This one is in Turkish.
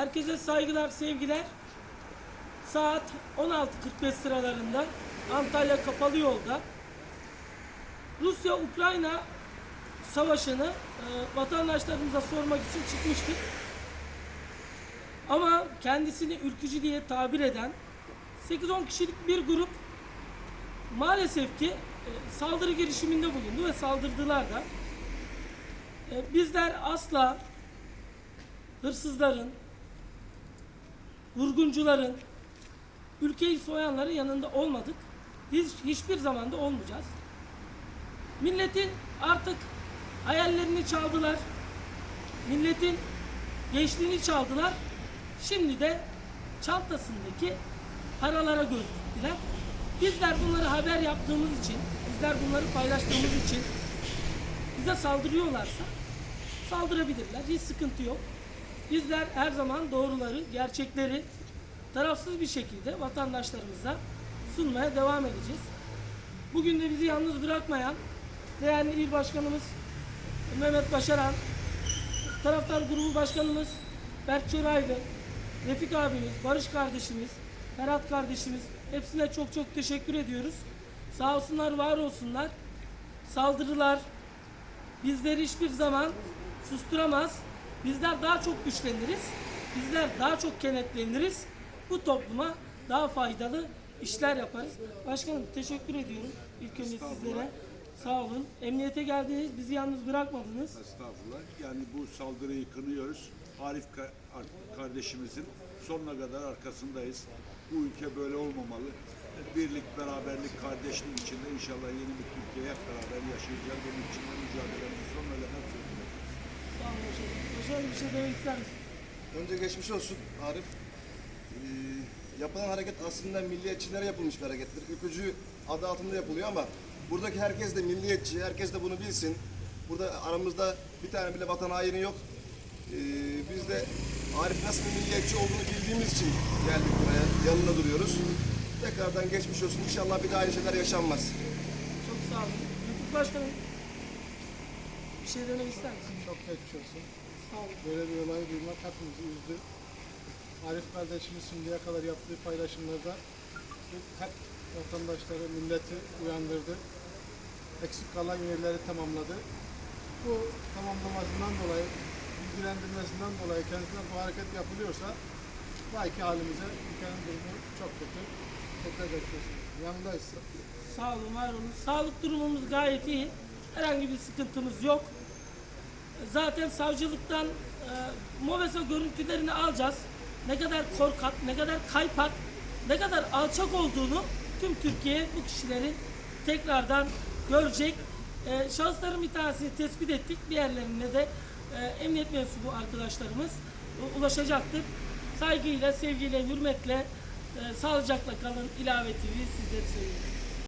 Herkese saygılar, sevgiler. Saat 16.45 sıralarında Antalya Kapalı Yolda Rusya-Ukrayna savaşını e, vatandaşlarımıza sormak için çıkmıştık. Ama kendisini ülkücü diye tabir eden 8-10 kişilik bir grup maalesef ki e, saldırı girişiminde bulundu ve saldırdılar da. E, bizler asla hırsızların, vurguncuların, ülkeyi soyanların yanında olmadık. Hiç, hiçbir zamanda olmayacağız. Milletin artık hayallerini çaldılar. Milletin gençliğini çaldılar. Şimdi de çantasındaki paralara göz diktiler. Bizler bunları haber yaptığımız için, bizler bunları paylaştığımız için bize saldırıyorlarsa saldırabilirler. Hiç sıkıntı yok. Bizler her zaman doğruları, gerçekleri tarafsız bir şekilde vatandaşlarımıza sunmaya devam edeceğiz. Bugün de bizi yalnız bırakmayan değerli il başkanımız Mehmet Başaran, taraftar grubu başkanımız Berk Çoraylı, Refik abimiz, Barış kardeşimiz, Ferhat kardeşimiz hepsine çok çok teşekkür ediyoruz. Sağ olsunlar, var olsunlar. Saldırılar bizleri hiçbir zaman susturamaz. Bizler daha çok güçleniriz. Bizler daha çok kenetleniriz. Bu topluma daha faydalı işler yaparız. Başkanım teşekkür ediyorum ilk önce sizlere. Sağ olun. Emniyete geldiniz, bizi yalnız bırakmadınız. Estağfurullah. Yani bu saldırıyı kınıyoruz. Arif ka- ar- kardeşimizin sonuna kadar arkasındayız. Bu ülke böyle olmamalı. Birlik, beraberlik, kardeşlik içinde inşallah yeni bir Türkiye hep beraber yaşayacağız. Bunun için de mücadelemizi sonuna kadar. Başkanım. Başkanım bir şey demek ister misiniz? Önce geçmiş olsun Arif. Ee, yapılan hareket aslında milliyetçilere yapılmış bir harekettir. Ülkücü adı altında yapılıyor ama buradaki herkes de milliyetçi, herkes de bunu bilsin. Burada aramızda bir tane bile vatan haini yok. Ee, biz de Arif nasıl bir milliyetçi olduğunu bildiğimiz için geldik buraya, yanında duruyoruz. Tekrardan geçmiş olsun. İnşallah bir daha aynı şeyler yaşanmaz. Çok sağ olun. Refik Başkanım bir şey demek ister misiniz? Çok geçmiş olsun. Sağ olun. Böyle bir olay duymak hepimizi üzdü. Arif kardeşimiz şimdiye kadar yaptığı paylaşımlarda hep vatandaşları, milleti uyandırdı. Eksik kalan yerleri tamamladı. Bu tamamlamasından dolayı, bilgilendirmesinden dolayı kendisine bu hareket yapılıyorsa vay ki halimize ülkenin durumu çok kötü. Tekrar olsun. Yanındayız. Sağ olun, var olun. Sağlık durumumuz gayet iyi. Herhangi bir sıkıntımız yok. Zaten savcılıktan e, MOVESA görüntülerini alacağız. Ne kadar korkak, ne kadar kaypak, ne kadar alçak olduğunu tüm Türkiye bu kişilerin tekrardan görecek. E, şahısların bir tanesini tespit ettik. Diğerlerine de e, emniyet mensubu arkadaşlarımız e, ulaşacaktır. Saygıyla, sevgiyle, hürmetle, e, sağlıcakla kalın. İlave TV sizleri seviyorum.